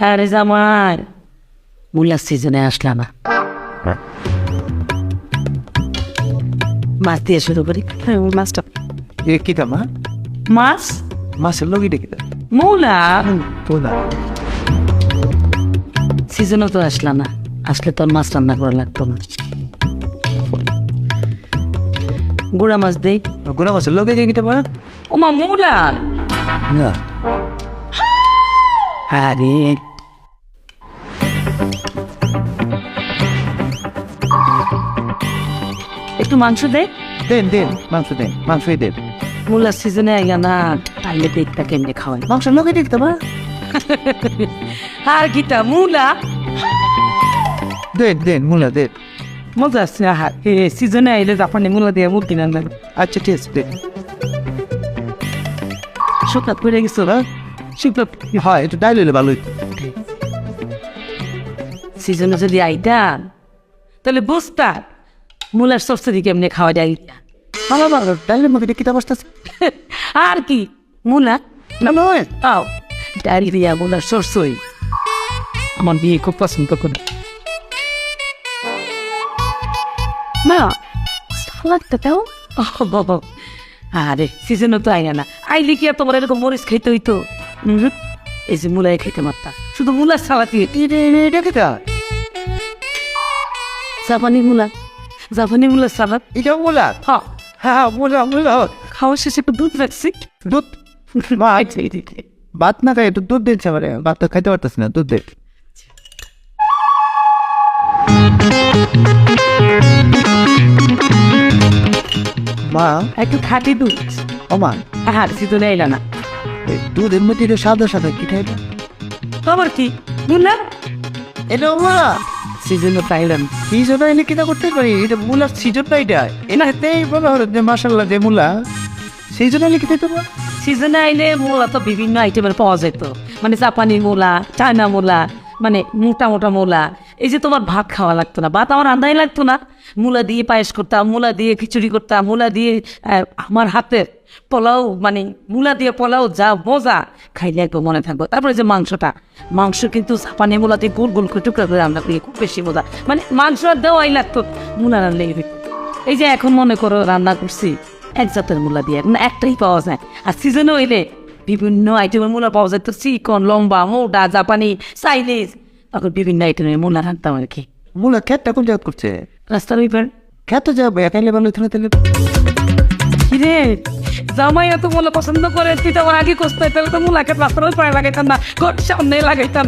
হ্যাঁ রে জামাই। মূলার সিজনে আসলা না। মাছ দিয়ে শুরু করি। হ্যাঁ মাছটা। এ কিতা মা? মাছ? মাছের লগিটা কিতা? মূলা? তোলা সিজনও তো আসলা না। আসলে তোর মাছ রান্না করা লাগতো না। গুড়া মাছ দেই। গুনা মাছের লগে যে কিতা মা? ওমা মূলা? না। আরে একটু মাংস দে। দেন দেন মাংস দেন মাংসই দেন। মূলার সিজনে আইয়া না তাইলে দেখতা কেমনে খাওয়াই মাংসের লগে যে কিতা মা আর কিটা মূলা? দেন দেন মুলা দেন মজা আসছে আহার এ সিজনে আইলে জাপানি মূলা দিয়ে মুরগি রান্না আচ্ছা ঠিক আছে দেন। শুকনা পড়ে গেছো? না শুকনা হয় একটু ডাইল হইলে ভালো হইতো। সিজনে যদি আইতাম তাহলে বুঝতা মূলার সরসরি কেমনে খাওয়া যায়? ভালো ভালো ডাইলের মধ্যে কিতা বসতেছে আর কি? মূলা? না নয়। তাও। দিয়া মূলার সরসই আমার বিয়ে খুব পছন্দ করে। মা সালাদটা দাও। বাবা। আরে সিজনও তো আইনা না। আইলে কি আর তোমার এরকম মরিচ খাইতে হইতো? এই যে মূলাই খাইতে মারতা। শুধু মূলার সালাতি এটা কিতা জাপানি মূলা। জাপানি মূলার সালাদ এটা মুলা? হ্যাঁ হ্যাঁ মুলা মুলা। খাওয়া শেষে একটু দুধ রাখছি দুধ? মা। ভাত না খাই একটু দুধ দিচ্ছে আমার। ভাত তো খাইতে পারতেছি না দুধ দে। মা? একটু খাটি দুধ। ও মা। আর সিজনে আইলা না। দুধের মধ্যে সাদা সাদা কি খাইবে? খবর কি? মূলা? এটা মা সিজনে পাইলাম জন্য এনে কিনা করতে পারি? এটা মূলার সিজন না এটা এনা হেতেই বলা হলো যে মাসাল্লাহ যে মূলা। সিজন এনে কিনে দেবো সিজনে আইলে মূলা তো বিভিন্ন আইটেমের পাওয়া যেত। মানে জাপানি মূলা চায়না মূলা মানে মোটা মোটা মূলা। এই যে তোমার ভাত খাওয়া লাগতো না, ভাত আমার আন্দাই লাগতো না। মূলা দিয়ে পায়েস করতাম, মূলা দিয়ে খিচুড়ি করতাম, মূলা দিয়ে আমার হাতের পোলাও মানে মূলা দিয়ে পোলাও যা মজা, খাইলে একদম মনে থাকব। তারপরে যে মাংসটা, মাংস কিন্তু জাপানি মূলা দিয়ে গোল গোল করে টুকরা করে রান্না করি, খুব বেশি মজা। মানে মাংস দেওয়াই লাগতো, মূলা রান্নাই এই যে এখন মনে করো রান্না করছি, এক জাতের মূলা দিয়ে এখন একটাই পাওয়া যায়। আর সিজনে হইলে বিভিন্ন আইটেমের মূলা পাওয়া যায়, তো চিকন, লম্বা মোটা জাপানি চাইনিজ তখন বিভিন্ন আইটেমে মূলা থাকতাম আর কি মূলা খ্যাতটা কোন জায়গা করছে রাস্তার ওই পার খেত যাবে একাইলে ভালো হইতো না তাহলে কিরে জামাই এত মূলা পছন্দ করে তুই তো আমার আগে কষতে তাহলে তো মূলা খেত রাস্তার ওই পায়ে লাগাইতাম না ঘর সামনে লাগাইতাম